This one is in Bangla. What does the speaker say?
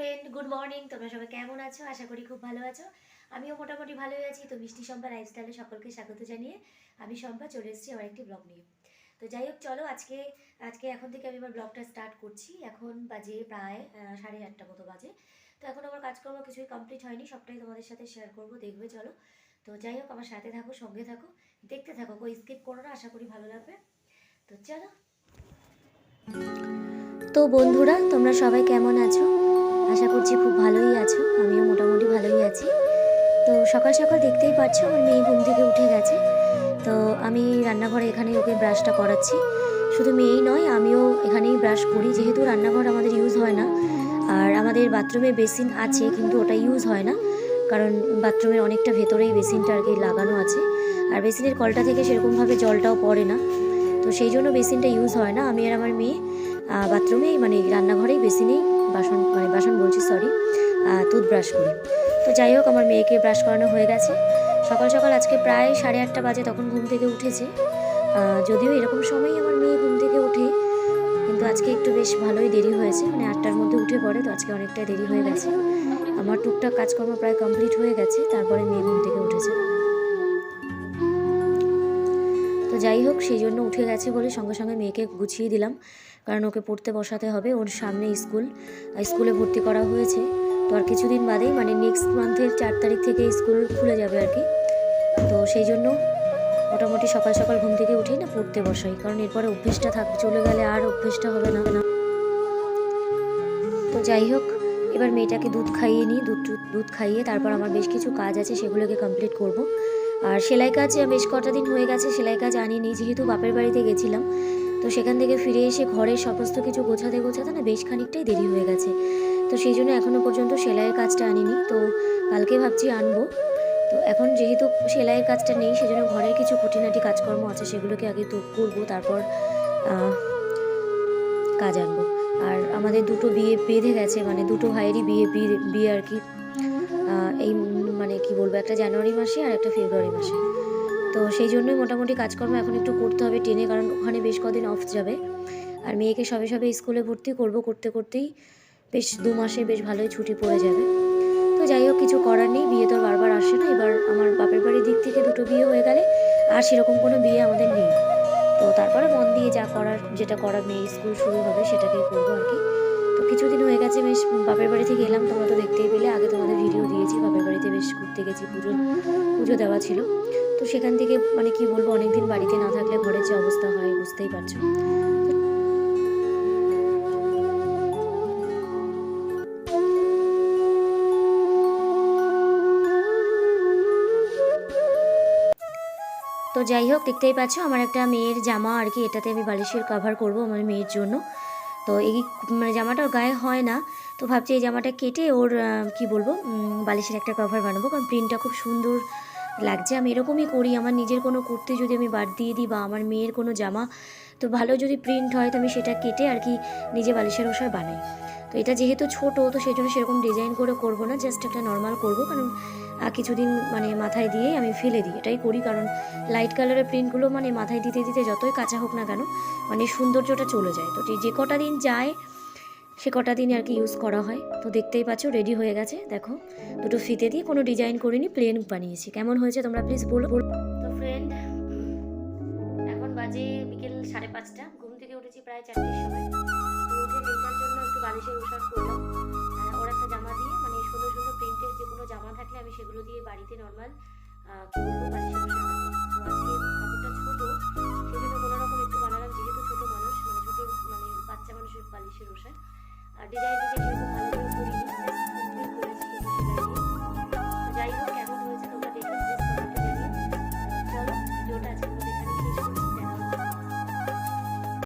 ফ্রেন্ড গুড মর্নিং তোমরা সবাই কেমন আছো? আশা করি খুব ভালো আছো। আমিও মোটামুটি ভালোই আছি। তো মিষ্টি সম্পা লাইফস্টাইলে সকলকে স্বাগত জানিয়ে আমি সম্পা চলে এসেছি আমার একটি ব্লগ নিয়ে। তো যাই হোক, চলো আজকে আজকে এখন থেকে আমি আমার ব্লগটা স্টার্ট করছি। এখন বাজে প্রায় সাড়ে আটটা মতো বাজে। তো এখন আমার কাজকর্ম কিছুই কমপ্লিট হয়নি। সবটাই তোমাদের সাথে শেয়ার করব, দেখবে, চলো। তো যাই হোক, আমার সাথে থাকো, সঙ্গে থাকো, দেখতে থাকো কই স্কিপ করো না, আশা করি ভালো লাগবে। তো চলো। তো বন্ধুরা, তোমরা সবাই কেমন আছো? আশা করছি খুব ভালোই আছো। আমিও মোটামুটি ভালোই আছি। তো সকাল সকাল দেখতেই পাচ্ছ আমার মেয়ে ঘুম থেকে উঠে গেছে। তো আমি রান্নাঘরে এখানে ওকে ব্রাশটা করাচ্ছি। শুধু মেয়েই নয়, আমিও এখানেই ব্রাশ করি। যেহেতু রান্নাঘর আমাদের ইউজ হয় না। আর আমাদের বাথরুমে বেসিন আছে, কিন্তু ওটা ইউজ হয় না। কারণ বাথরুমের অনেকটা ভেতরেই বেসিনটা আর কি লাগানো আছে। আর বেসিনের কলটা থেকে সেরকমভাবে জলটাও পড়ে না। তো সেই জন্য বেসিনটা ইউজ হয় না। আমি আর আমার মেয়ে বাথরুমেই মানে রান্নাঘরেই বেসিনেই বাসন মানে বাসন বলছি সরি টুথ ব্রাশ করি। তো যাই হোক, আমার মেয়েকে ব্রাশ করানো হয়ে গেছে। সকাল সকাল আজকে প্রায় সাড়ে আটটা বাজে তখন ঘুম থেকে উঠেছে। যদিও এরকম সময়ই আমার মেয়ে ঘুম থেকে উঠে কিন্তু আজকে একটু বেশ ভালোই দেরি হয়েছে। মানে আটটার মধ্যে উঠে পড়ে, তো আজকে অনেকটাই দেরি হয়ে গেছে। আমার টুকটাক কাজকর্ম প্রায় কমপ্লিট হয়ে গেছে, তারপরে মেয়ে ঘুম থেকে উঠেছে। যাই হোক সেই জন্য উঠে গেছে বলে সঙ্গে সঙ্গে মেয়েকে গুছিয়ে দিলাম। কারণ ওকে পড়তে বসাতে হবে, ওর সামনে স্কুল। স্কুলে ভর্তি করা হয়েছে। তো আর কিছুদিন বাদেই মানে নেক্সট মান্থের চার তারিখ থেকে স্কুল খুলে যাবে আর কি। তো সেই জন্য মোটামুটি সকাল সকাল ঘুম থেকে উঠেই না পড়তে বসাই। কারণ এরপরে অভ্যেসটা থাকবে চলে গেলে আর অভ্যেসটা হবে না। না তো যাই হোক, এবার মেয়েটাকে দুধ খাইয়ে নিই, দুধ দুধ খাইয়ে তারপর আমার বেশ কিছু কাজ আছে, সেগুলোকে কমপ্লিট করব। আর সেলাই কাজ বেশ কটা দিন হয়ে গেছে, সেলাই কাজ আনিনি, যেহেতু বাপের বাড়িতে গেছিলাম। তো সেখান থেকে ফিরে এসে ঘরের সমস্ত কিছু গোছাতে গোছাতে না বেশ খানিকটাই দেরি হয়ে গেছে। তো সেই জন্য এখনও পর্যন্ত সেলাইয়ের কাজটা আনিনি, তো কালকে ভাবছি আনব। তো এখন যেহেতু সেলাইয়ের কাজটা নেই, সেজন্য ঘরের কিছু খুঁটিনাটি কাজকর্ম আছে, সেগুলোকে আগে তো করব, তারপর কাজ আনব। আর আমাদের দুটো বিয়ে, বেঁধে গেছে মানে দুটো ভাইয়েরই বিয়ে বিয়ে আর কি। এই কি বলব, একটা জানুয়ারি মাসে আর একটা ফেব্রুয়ারি মাসে। তো সেই জন্যই মোটামুটি কাজকর্ম এখন একটু করতে হবে টেনে কারণ ওখানে বেশ কদিন অফ যাবে। আর মেয়েকে সবে সবে স্কুলে ভর্তি করব করতে করতেই বেশ দু মাসে বেশ ভালোই ছুটি পড়ে যাবে। তো যাই হোক, কিছু করার নেই, বিয়ে তো বারবার আসে না। এবার আমার বাপের বাড়ির দিক থেকে দুটো বিয়ে হয়ে গেলে আর সেরকম কোনো বিয়ে আমাদের নেই। তো তারপরে মন দিয়ে যা করার, যেটা করার মেয়ে স্কুল শুরু হবে সেটাকেই করব আর কি। তো কিছুদিন হয়ে গেছে, বেশ বাপের বাড়ি থেকে এলাম তোমরা গেছি পুজো পুজো দেওয়া ছিল। তো সেখান থেকে মানে কি বলব, অনেকদিন বাড়িতে না থাকলে ঘরের যে অবস্থা হয়, বুঝতেই পারছ। তো যাই হোক, দেখতেই পাচ্ছ, আমার একটা মেয়ের জামা আর কি এটাতে আমি বালিশের কভার করব আমার মেয়ের জন্য। তো এই মানে জামাটা ওর গায়ে হয় না, তো ভাবছি এই জামাটা কেটে ওর কি বলব বালিশের একটা কভার বানাবো, কারণ প্রিন্টটা খুব সুন্দর লাগছে। আমি এরকমই করি, আমার নিজের কোনো কুর্তি যদি আমি বাদ দিয়ে দিই বা আমার মেয়ের কোনো জামা, তো ভালো যদি প্রিন্ট হয়, তো আমি সেটা কেটে আর কি নিজে বালিশের ওষার বানাই। তো এটা যেহেতু ছোটো, তো সেই জন্য সেরকম ডিজাইন করে করব না জাস্ট একটা নর্মাল করব, কারণ কিছুদিন মানে মাথায় দিয়ে আমি ফেলে দিই। এটাই করি কারণ লাইট কালারের প্রিন্টগুলো মানে মাথায় দিতে দিতে যতই কাঁচা হোক না কেন মানে সৌন্দর্যটা চলে যায়। তো যে কটা দিন যায়, সে কটা দিন আর কি ইউজ করা হয়। তো দেখতেই পাচ্ছ রেডি হয়ে গেছে। দেখো, দুটো ফিতে দিয়ে কোনো ডিজাইন করিনি প্লেন বানিয়েছি। কেমন হয়েছে তোমরা প্লিজ বলো। তো ফ্রেন্ড এখন বাজে বিকেল সাড়ে পাঁচটা। ঘুম থেকে উঠেছি প্রায় চারটের সময়। তো উঠে মেয়েটার জন্য একটু বালিশের ওষাধ করলাম ওর একটা জামা বাড়িতে নর্মাল কি